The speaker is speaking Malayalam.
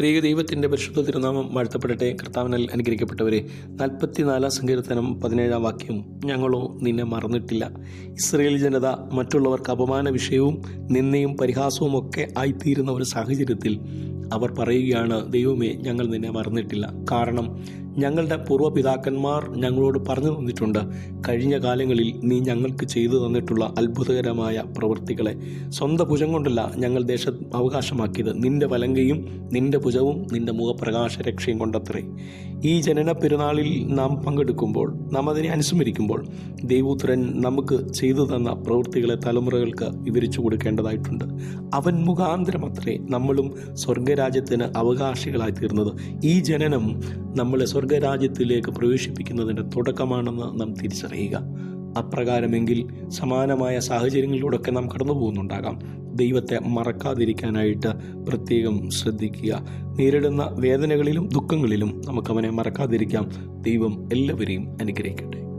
ത്രിക ദൈവത്തിന്റെ പരിശുദ്ധ തിരുനാമം വാഴ്ത്തപ്പെടട്ടെ. കർത്താവിനാൽ അനുഗ്രഹിക്കപ്പെട്ടവരെ നാൽപ്പത്തിനാലാം സങ്കീർത്തനം പതിനേഴാം വാക്യം ഞങ്ങളോ നിന്നെ മറന്നിട്ടില്ല. ഇസ്രയേൽ ജനത മറ്റുള്ളവർക്ക് അപമാന വിഷയവും നിന്നയും പരിഹാസവും ഒക്കെ ആയിത്തീരുന്ന ഒരു സാഹചര്യത്തിൽ അവർ പറയുകയാണ് ദൈവമേ ഞങ്ങൾ നിന്നെ മറന്നിട്ടില്ല. കാരണം ഞങ്ങളുടെ പൂർവപിതാക്കന്മാർ ഞങ്ങളോട് പറഞ്ഞു തന്നിട്ടുണ്ട് കഴിഞ്ഞ കാലങ്ങളിൽ നീ ഞങ്ങൾക്ക് ചെയ്തു തന്നിട്ടുള്ള അത്ഭുതകരമായ പ്രവൃത്തികളെ. സ്വന്തം ഭുജം കൊണ്ടല്ല ഞങ്ങൾ ദേശം അവകാശമാക്കിയത്. നിന്റെ വലങ്കയും നിന്റെ ഭുജവും നിന്റെ മുഖപ്രകാശ രക്ഷയും കൊണ്ടത്രേ. ഈ ജനന പെരുന്നാളിൽ നാം പങ്കെടുക്കുമ്പോൾ നാം അതിനെ അനുസ്മരിക്കുമ്പോൾ ദൈവപുത്രൻ നമുക്ക് ചെയ്തു തന്ന പ്രവൃത്തികളെ തലമുറകൾക്ക് വിവരിച്ചു കൊടുക്കേണ്ടതായിട്ടുണ്ട്. അവൻ മുഖാന്തരമത്രേ നമ്മളും സ്വർഗരാജ്യത്തിന് അവകാശികളായി തീർന്നത്. ഈ ജനനം നമ്മളെ സ്വർഗരാജ്യത്തിലേക്ക് പ്രവേശിപ്പിക്കുന്നതിന്റെ തുടക്കമാണെന്ന് നാം തിരിച്ചറിയുക. അപ്രകാരമെങ്കിൽ സമാനമായ സാഹചര്യങ്ങളിലൂടെയൊക്കെ നാം കടന്നു പോകുന്നുണ്ടാകാം. ദൈവത്തെ മറക്കാതിരിക്കാനായിട്ട് പ്രത്യേകം ശ്രദ്ധിക്കുക. നേരിടുന്ന വേദനകളിലും ദുഃഖങ്ങളിലും നമുക്കവനെ മറക്കാതിരിക്കാം. ദൈവം എല്ലാവരെയും അനുഗ്രഹിക്കട്ടെ.